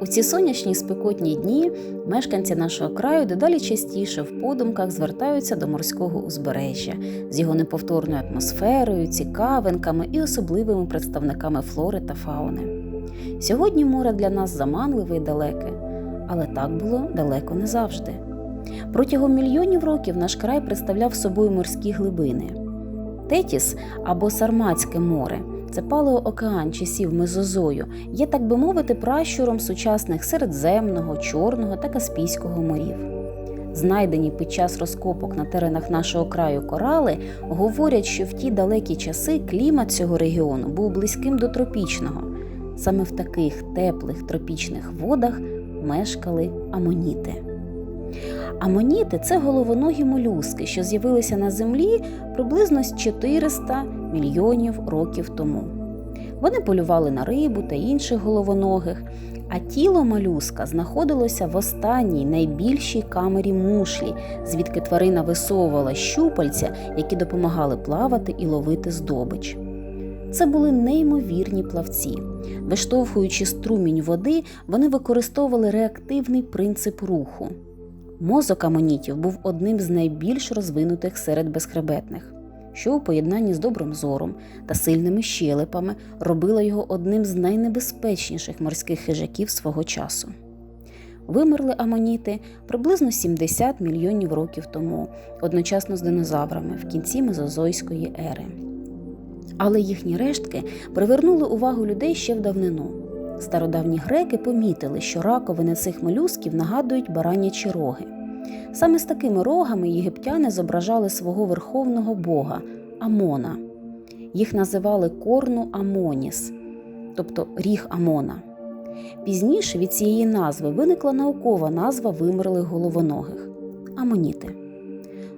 У ці сонячні спекотні дні мешканці нашого краю дедалі частіше в подумках звертаються до морського узбережжя з його неповторною атмосферою, цікавинками і особливими представниками флори та фауни. Сьогодні море для нас заманливе і далеке, але так було далеко не завжди. Протягом мільйонів років наш край представляв собою морські глибини. Тетіс або Сарматське море це палеоокеан часів Мезозою, є, так би мовити, пращуром сучасних Середземного, Чорного та Каспійського морів. Знайдені під час розкопок на теренах нашого краю корали говорять, що в ті далекі часи клімат цього регіону був близьким до тропічного. Саме в таких теплих тропічних водах мешкали амоніти. Амоніти це головоногі молюски, що з'явилися на землі приблизно з 400 мільйонів років тому. Вони полювали на рибу та інших головоногих, а тіло молюска знаходилося в останній найбільшій камері мушлі, звідки тварина висовувала щупальця, які допомагали плавати і ловити здобич. Це були неймовірні плавці. Виштовхуючи струмінь води, вони використовували реактивний принцип руху. Мозок амонітів був одним з найбільш розвинутих серед безхребетних, що у поєднанні з добрим зором та сильними щелепами робило його одним з найнебезпечніших морських хижаків свого часу. Вимерли амоніти приблизно 70 мільйонів років тому, одночасно з динозаврами в кінці Мезозойської ери. Але їхні рештки привернули увагу людей ще в давнину. Стародавні греки помітили, що раковини цих молюсків нагадують баранячі роги. Саме з такими рогами єгиптяни зображали свого верховного бога Амона. Їх називали корну Амоніс, тобто ріг Амона. Пізніше від цієї назви виникла наукова назва вимерлих головоногих амоніти.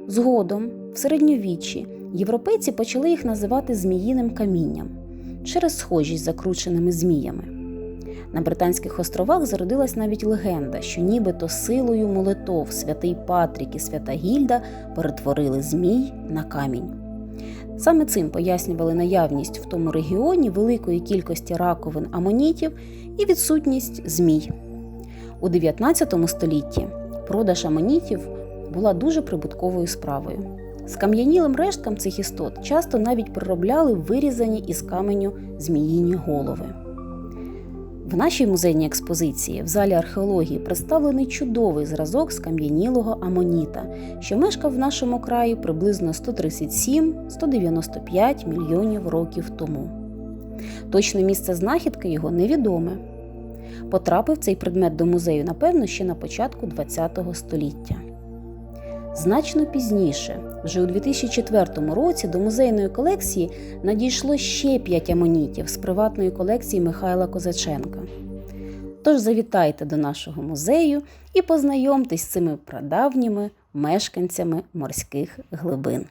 Згодом, в середньовіччі, європейці почали їх називати зміїним камінням через схожість з закрученими зміями. На Британських островах зародилась навіть легенда, що нібито силою молитов святий Патрік і свята Гільда перетворили змій на камінь. Саме цим пояснювали наявність в тому регіоні великої кількості раковин амонітів і відсутність змій. У 19 столітті продаж амонітів була дуже прибутковою справою. Скам'янілим решткам цих істот часто навіть приробляли вирізані із каменю зміїні голови. В нашій музейній експозиції в залі археології представлений чудовий зразок скам'янілого амоніта, що мешкав в нашому краї приблизно 137-195 мільйонів років тому. Точне місце знахідки його невідоме. Потрапив цей предмет до музею, напевно, ще на початку ХХ століття. Значно пізніше, вже у 2004 році, до музейної колекції надійшло ще п'ять амонітів з приватної колекції Михайла Козаченка. Тож завітайте до нашого музею і познайомтесь з цими прадавніми мешканцями морських глибин.